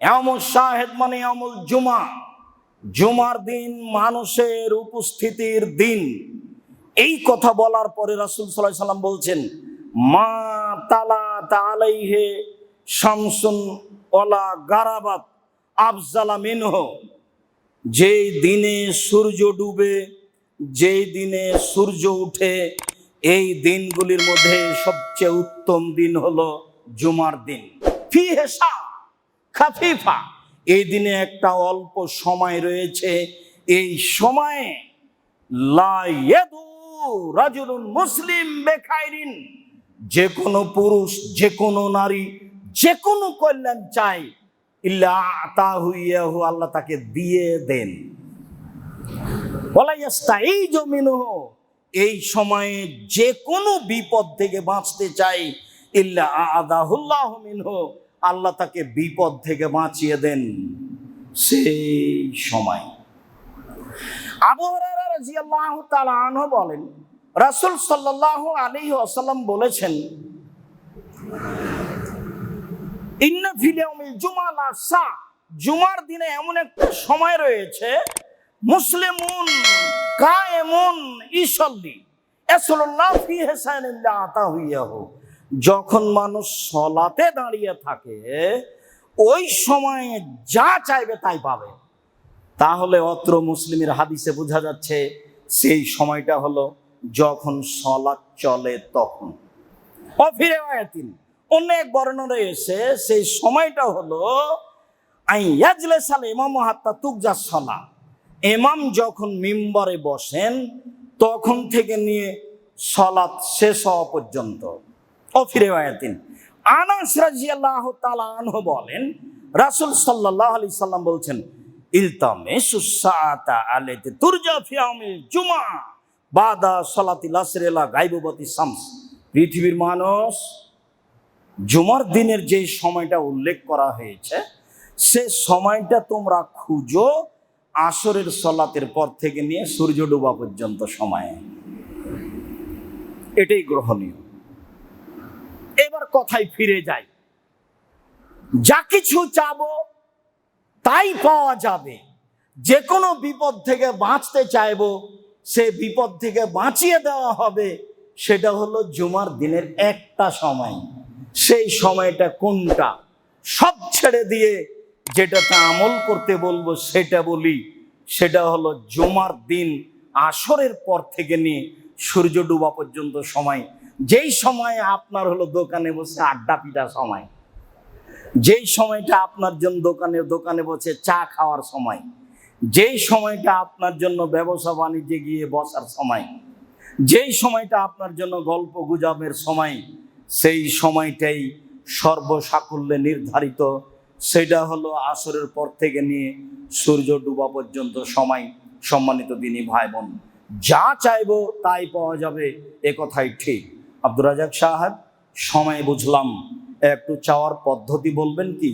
এমন শাহেদ মানে আমল জুমা। জুমার দিন মানুষের উপস্থিতির দিন। এই কথা বলার পরে রাসুল সাল্লাহ সাল্লাম বলছেন, মা তালা তালাইহে শামসুন ওলা গারাবাত আফজালা মিনহ। যেই দিনে সূর্য ডুবে, যেই দিনে সূর্য উঠে, এই দিনগুলির মধ্যে সবচেয়ে উত্তম দিন হলো জুমার দিন। ফি হেসা খাফিফা। এই দিনে একটা অল্প সময় রয়েছে। এই সময়ে রাজুলুন মুসলিম বেখাইরিন। যে কোনো পুরুষ, যে কোনো নারী, যে কোনো কল্যাণ চাই। ইল্লা ইয়াহু, আল্লাহ তাকে দিয়ে দেন। এই জমিনহ এই সময়ে যে কোনো বিপদ থেকে বাঁচতে চাই। ইল্লা আদাহুল্লাহ মিনহ। আল্লাহ তাকে বিপদ থেকে বাঁচিয়ে দেন সেই সময়। আবু হুরায়রা রাদিয়াল্লাহু তাআলা আনহু বলেন, রাসূল সাল্লাল্লাহু আলাইহি ওয়াসাল্লাম বলেছেন জুমার দিনে এমন একটা সময় রয়েছে, মুসলিমুন কায়েমুন ইসল্লি এসল্লাহ ফি হেসানিল্লাহ আতা হইয়াহু যখন মানুষ সলাতে দাঁড়িয়ে থাকে, ওই সময়ে যা চাইবে তাই পাবে। তাহলে অত্র মুসলিমের হাদিসে বোঝা যাচ্ছে, সেই সময়টা হলো যখন সলাৎ চলে তখন। অফিরে আয়াতিন অন্য বর্ণনা রয়েছে সেই সময়টা হলো, আই ইয়াজলে সালে ইমাম হাত্তা তুকজা সলা। এমাম যখন মিম্বরে বসেন, তখন থেকে নিয়ে সলাৎ শেষ হওয়া পর্যন্ত। অফিরে আয়াতিন। আনাস রাজিয়াল্লাহ তাআলা আনহু বলেন, রাসূল সাল্লাল্লাহু আলাইহি সাল্লাম বলছেন, ইলতামিসু সাআতা আলাইতি তুরজা ফি ইয়াউমিল জুমআ, বাদা সালাতিল আসর ইলা গায়বতি শামস। পৃথিবীর মানুষ, জুমার দিনের যে সময়টা উল্লেখ করা হয়েছে, সে সময়টা তোমরা খুঁজো আসরের সলাতের পর থেকে নিয়ে সূর্য ডোবা পর্যন্ত সময়ে। এটাই গ্রহণীয়। কথায় ফিরে যাই। যা কিছু চাবো, তাই পাওয়া যাবে। যে কোনো বিপদ থেকে বাঁচতে চাইব, সে বিপদ থেকে বাঁচিয়ে দেওয়া হবে। সেটা হলো জুমার দিনের একটা সময়। সেই সময়টা কোনটা? সব ছেড়ে দিয়ে যেটাতে আমল করতে বলব সেটা বলি। সেটা হলো জুমার দিন আসরের পর থেকে নিয়ে সূর্য ডুবা পর্যন্ত সময় যেই সময় আপনার হলো দোকানে বসে আড্ডা পিটা সময়, যেই সময়টা আপনার জন্য দোকানে দোকানে বসে চা খাওয়ার সময়, যেই সময়টা আপনার জন্য ব্যবসা বাণিজ্যে গিয়ে বসার সময়, যেই সময়টা আপনার জন্য গল্প গুজবের সময়, সেই সময়টাই সর্বসাকুল্যে নির্ধারিত। সেটা হলো আসরের পর থেকে নিয়ে সূর্য ডুবা পর্যন্ত সময় সম্মানিত দিনী ভাই বোন। যা চাইব তাই পাওয়া যাবে, এ কথাই ঠিক। আব্দুর রাজাক সাহেব সময় বুঝলাম একটু চাওয়ার পদ্ধতি বলবেন কি?